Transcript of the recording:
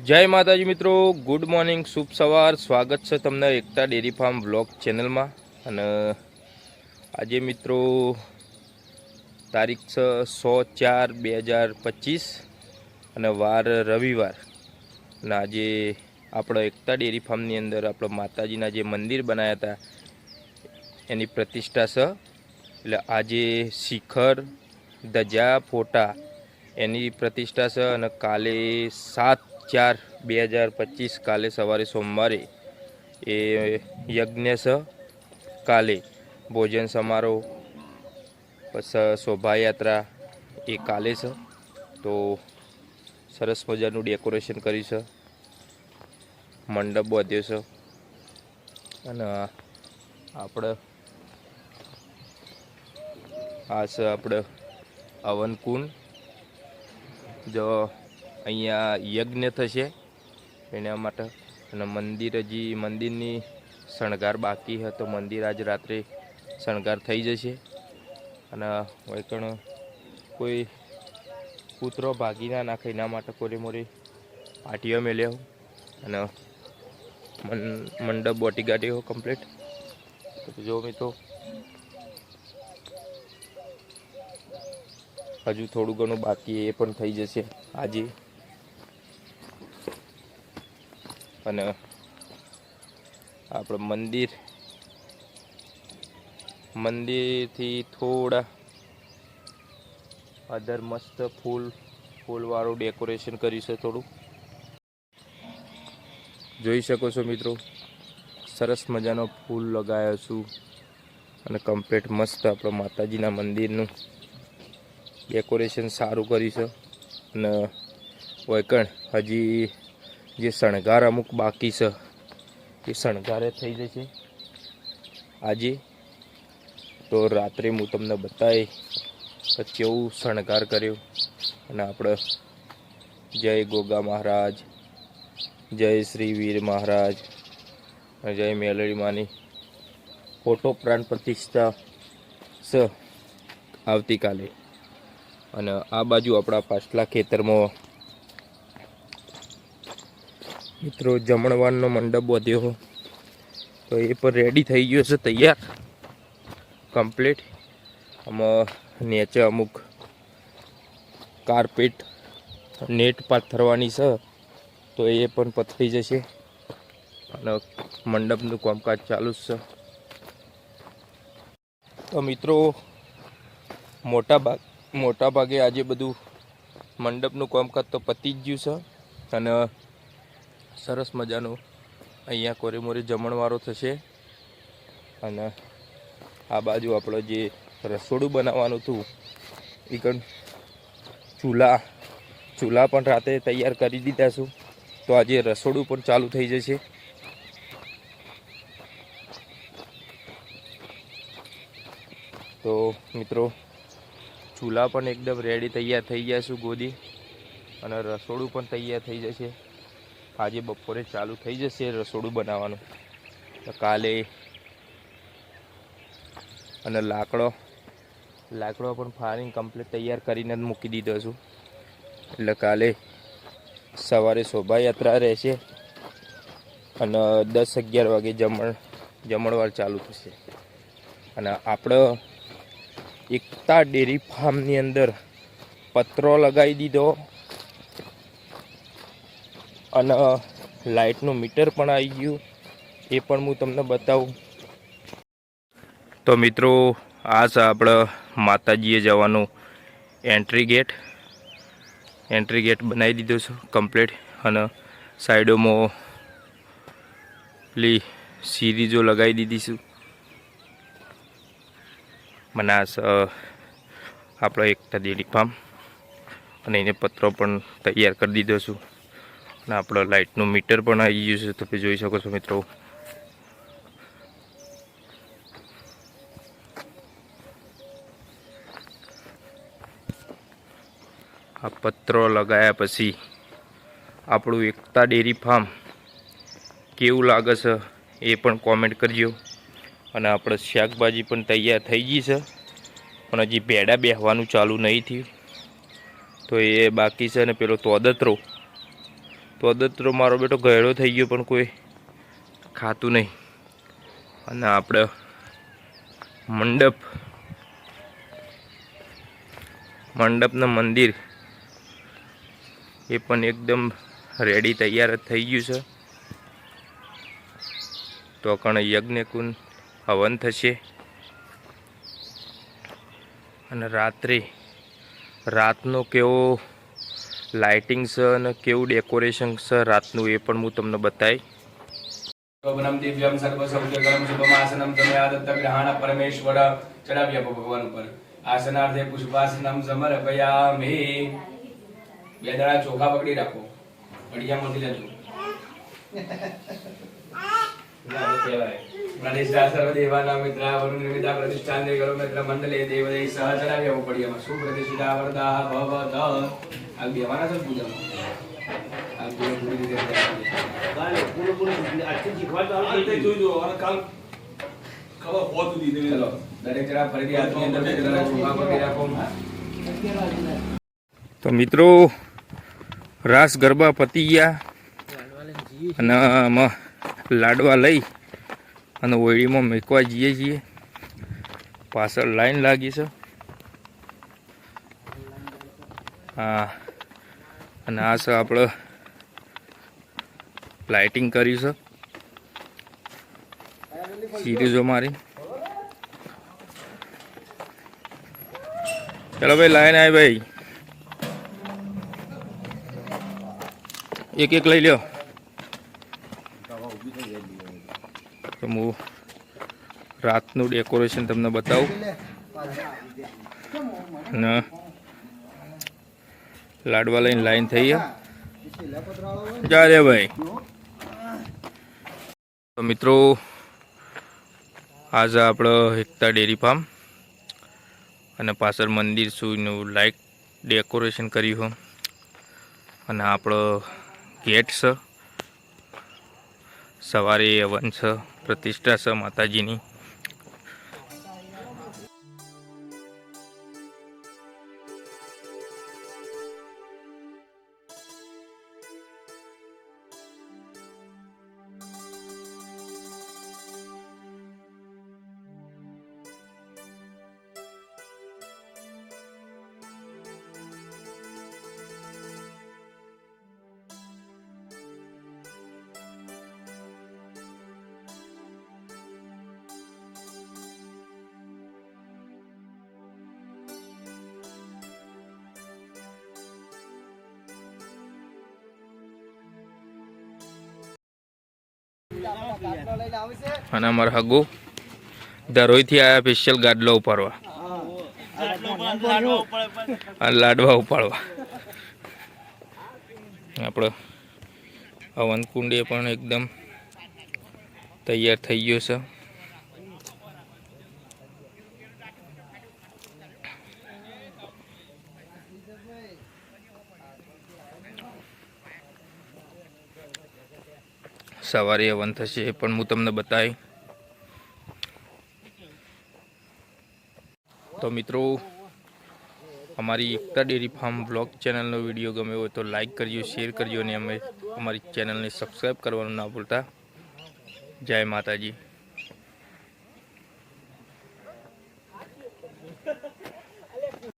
જય માતાજી મિત્રો ગુડ મોર્નિંગ શુભ સવાર. સ્વાગત છે તમને એકતા ડેરી ફાર્મ બ્લોગ ચેનલમાં. અને આજે મિત્રો, તારીખ છે સો ચાર બે હજાર પચીસ અને વાર રવિવાર. અને આજે આપણો એકતા ડેરી ફાર્મની અંદર આપણો માતાજીના જે મંદિર બનાવ્યા હતા, એની પ્રતિષ્ઠા છે. એટલે આજે શિખર, ધજા, ફોટા એની પ્રતિષ્ઠા છે. અને કાલે સાત ચાર બે હજાર પચીસ કાલે સવારે સોમવારે એ યજ્ઞ છે કાલે ભોજન સમારોહ શોભાયાત્રા એ કાલે છે. તો સરસ મજાનું ડેકોરેશન કર્યું છે. મંડપ બાંધ્યો છે. અને આપણે આ છે આપણે અવનકુંડ જો અહીંયા યજ્ઞ થશે એના માટે. અને મંદિર હજી મંદિરની શણગાર બાકી છે, તો મંદિર આજ રાત્રે શણગાર થઈ જશે. અને વૈકણ કોઈ કૂતરો ભાગી ના નાખે, એના માટે કોરી મોરી પાટીઓ મેલ્યો અને મંડપ બોટી ગાડી કમ્પ્લીટ જો મિત્રો, હજુ થોડું ઘણું બાકી એ પણ થઈ જશે આજે. અને આપણે મંદિર. મંદિરથી થોડા અધર મસ્ત ફૂલ, ફૂલવાળું ડેકોરેશન કર્યું છે થોડું. જોઈ શકો છો મિત્રો, સરસ મજાનો ફૂલ લગાવ્યો છું અને કમ્પ્લીટ મસ્ત આપણો માતાજીના મંદિરનું ડેકોરેશન સારું કર્યું છે. અને વૈકણ હજી જે શણગાર અમુક બાકી છે, એ શણગારે થઈ જશે. આજે તો રાત્રે હું તમને બતાવી કે કેવું શણગાર કર્યો. અને આપણે જય ગોગા મહારાજ, જય શ્રી વીર મહારાજ, જય મેલડી માની. ફોટો પ્રાણ પ્રતિષ્ઠા સ આવતીકાલે. અને આ બાજુ આપણા પાછલા ખેતરમાં મિત્રો, જમણવારનો મંડપ વધ્યો તો એ પણ રેડી થઈ ગયો છે, તૈયાર. કમ્પ્લીટ આમાં નીચે અમુક કાર્પેટ નેટ પાથરવાની છે, તો એ પણ પથરી જશે. અને મંડપનું કામકાજ ચાલુ જ છે. તો મિત્રો, મોટા ભાગ, મોટા ભાગે આજે બધું મંડપનું કામકાજ તો પતી જ ગયું છે. અને સરસ મજાનું અહીંયા કોરે મોરે જમણવારો થશે. અને આ બાજુ આપણો જે રસોડું બનાવવાનું હતું, એ ચૂલા ચૂલા પણ રાતે તૈયાર કરી દીધા છું. તો આજે રસોડું પણ ચાલુ થઈ જશે. તો મિત્રો, ચૂલા પણ એકદમ રેડી તૈયાર થઈ ગયા છું ગોદી. અને રસોડું પણ તૈયાર થઈ જશે. આજે બપોરે ચાલુ થઈ જશે રસોડું બનાવવાનું. તો કાલે અને લાકડો. લાકડો પણ ફારીને કમ્પ્લીટ તૈયાર કરીને જ મૂકી દીધો છું. એટલે કાલે સવારે શોભાયાત્રા રહેશે અને દસ અગિયાર વાગે જમણ, જમણવાર ચાલુ થશે. અને આપણે એકતા ડેરી ફાર્મની અંદર પત્રો લગાવી દીધો. અને લાઇટનું મીટર પણ આવી ગયું. એ પણ હું તમને બતાવું. તો મિત્રો આ છે આપણે માતાજીએ જવાનું એન્ટ્રી ગેટ. એન્ટ્રી ગેટ બનાવી દીધો છે કમ્પ્લીટ. અને સાઈડોમાં પેલી સિરીજો લગાવી દીધી છું. મને આ આપણો એકતા ડેરી ફાર્મ. અને એને પત્રો પણ તૈયાર કરી દીધો છું. અને આપણો લાઇટનું મીટર પણ આવી ગયું છે તમે જોઈ શકો છો મિત્રો. આ પત્રો લગાયા પછી આપણું એકતા ડેરી ફાર્મ કેવું લાગે છે એ પણ કોમેન્ટ કરજો. અને આપણે શાકભાજી પણ તૈયાર થઈ ગઈ છે. પણ હજી ભેડા બેહવાનું ચાલુ નહીં થયું. તો એ બાકી છે અને પેલો તોદતરો તો અદતરો મારો બેટો ગયડો થઈ ગયો, પણ કોઈ ખાતું નહીં. અને આપણે મંડપ, મંડપનું મંદિર એ પણ એકદમ રેડી તૈયાર જ થઈ ગયું છે. તો કણ યજ્ઞ કુંડ હવન થશે. અને રાત્રે રાતનો કેવો લાઇટિંગ છે અને કેવું ડેકોરેશન છે રાતનું એ પણ હું તમને બતાવી શોભનમ દિવ્યમ સર્વસૌખ્યકરમ શુભમાસનમ તમે આદત્ત ગ્રહણ પરમેશ્વર ચડાવી આપો ભગવાન ઉપર. આસનાર્થે પુષ્પાસનમ સમર્પયામિ. બે દાડા ચોખા પકડી રાખો. અડિયા મોટી લેજો. નામ કહેવાય. પ્રતિષ્ઠા સર્વ દેવાના મિત્રા વરુણ નિમિત્તા પ્રતિષ્ઠાન દે કરો મિત્ર મંડલે દેવદય સહ ચડાવી આપો પડિયામાં સુપ્રતિષ્ઠિતા વરદા ભવત. આ બેવાના છે પૂજામાં આ પૂરી પૂરી રીતે ચલો દરેક જણા ફરીથી હાથની અંદર બે દાડા ચોખા રાખો. તો મિત્રો રાસ ગરબા પતી ગયા. અને લાડવા લઈ અને ઓળીમાં મૂકવા જઈએ છીએ. પાછળ લાઈન લાગી છે. હા. અને આ છે આપણે લાઇટિંગ કર્યું છે. સિરીઝો મારી ચલો ભાઈ, લાઈન આવી ભાઈ. એક એક લઈ લ્યો. તો હું રાતનું ડેકોરેશન તમને બતાવું. અને લાડવા લઈને લાઈન થઈ જા રે ભાઈ. તો મિત્રો, આજે આપણો એકતા ડેરી ફાર્મ અને પાછળ મંદિર સુધીનું લાઇટ ડેકોરેશન કર્યું અને આપણો ગેટ છે. સવારે હવન છે પ્રતિષ્ઠા છે માતાજીની અને અમારા હગુ ધરોઈથી આવ્યા સ્પેશિયલ ગાડલો ઉપાડવા. અને લાડવા ઉપાડવા. આપણો હવન કુંડી પણ એકદમ તૈયાર થઈ ગયો છે. સવારે હવન થશે એ પણ હું તમને બતાવી તો મિત્રો, અમારી એકતા ડેરી ફાર્મ બ્લોગ ચેનલનો વીડિયો ગમ્યો હોય તો લાઇક કરજો, શેર કરજો અને અમે અમારી ચેનલને સબસ્ક્રાઈબ કરવાનું ના ભૂલતા. જય માતાજી.